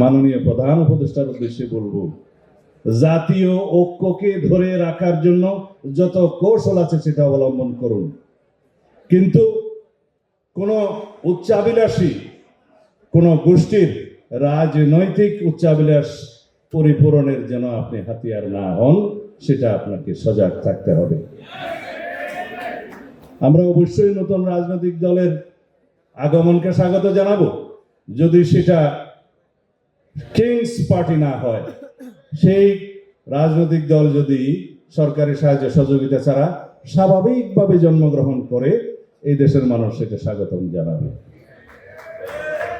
মাননীয় প্রধান উপদেষ্টার উদ্দেশ্যে বলব, জাতীয় ঐক্যকে ধরে রাখার জন্য যত কৌশল আছে সেটা অবলম্বন করুন। কিন্তু কোন উচ্চাবিলাসী কোন গোষ্ঠীর রাজনৈতিক উচ্চাবিলাস পরিপূরণের যেন আপনি হাতিয়ার না হন, সেটা আপনাকে সজাগ থাকতে হবে। আমরা অবশ্যই নতুন রাজনৈতিক দলের আগমনকে স্বাগত জানাব। যদি সেটা কিংস পার্টি না হয়, সেই রাজনৈতিক দল যদি সরকারি সাহায্য সহযোগিতা ছাড়া স্বাভাবিকভাবে জন্মগ্রহণ করে, এই দেশের মানুষ সেটা স্বাগতম জানাবে।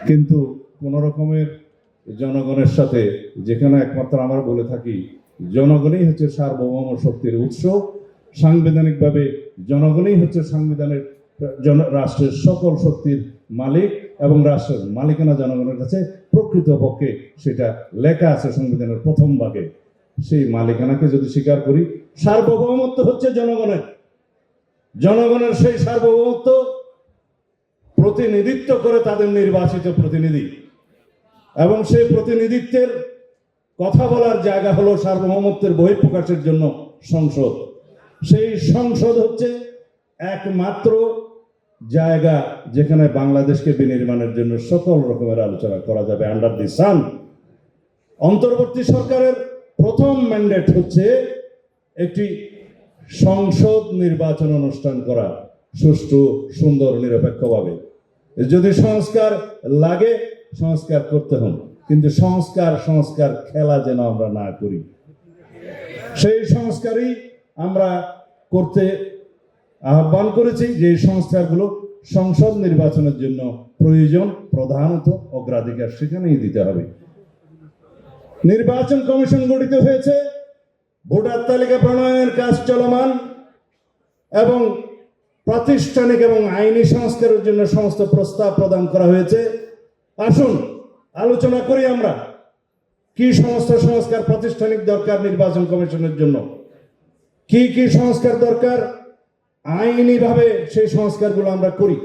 কিন্তু কোন রকমের জনগণের সাথে, যেখানে একমাত্র আমরা বলে থাকি, জনগণই হচ্ছে সার্বভৌম শক্তির উৎস। সাংবিধানিকভাবে জনগণই হচ্ছে সংবিধানের রাষ্ট্রের সকল শক্তির মালিক এবং রাষ্ট্রের মালিকানা জনগণের কাছে প্রকৃতপক্ষে সেটা লেখা আছে সংবিধানের প্রথম ভাগে। সেই মালিকানাকে যদি স্বীকার করি, সার্বভৌমত্ব হচ্ছে জনগণের। জনগণের সেই সার্বভৌমত্ব প্রতিনিধিত্ব করে তাদের নির্বাচিত প্রতিনিধি। এবং সেই প্রতিনিধিত্বের কথা বলার জায়গা হলো সার্বভৌমত্বের বহিঃপ্রকাশের জন্য সংসদ। সেই সংসদ হচ্ছে একমাত্র জায়গা যেখানে বাংলাদেশকে বিনির্মাণের জন্য সকল রকমের আলোচনা করা যাবে আন্ডার দি সান অন্তর্বর্তী সরকারের প্রথম ম্যান্ডেট হচ্ছে একটি সংসদ নির্বাচন অনুষ্ঠান করা, সুষ্ঠু, সুন্দর, নিরপেক্ষভাবে। যদি সংস্কার লাগে, সংস্কার করতে হন কিন্তু সংস্কার সংস্কার খেলা যেন আমরা না করি। সেই সংস্কারই আমরা করতে আহ্বান করেছি যে এই সংস্কারগুলো সংসদ নির্বাচনের জন্য প্রয়োজন প্রধানত অগ্রাধিকার সেখানেই দিতে হবে। নির্বাচন কমিশন গঠিত হয়েছে, ভোটার তালিকা প্রণয়নের কাজ চলমান, এবং প্রাতিষ্ঠানিক এবং আইনি সংস্কারের জন্য সমস্ত প্রস্তাব প্রদান করা হয়েছে। আসুন, আলোচনা করি আমরা, কি সমস্ত সংস্কার প্রাতিষ্ঠানিক দরকার নির্বাচন কমিশনের জন্য? কি কি সংস্কার দরকার? আইনিভাবে সেই সংস্কারগুলো আমরা করি।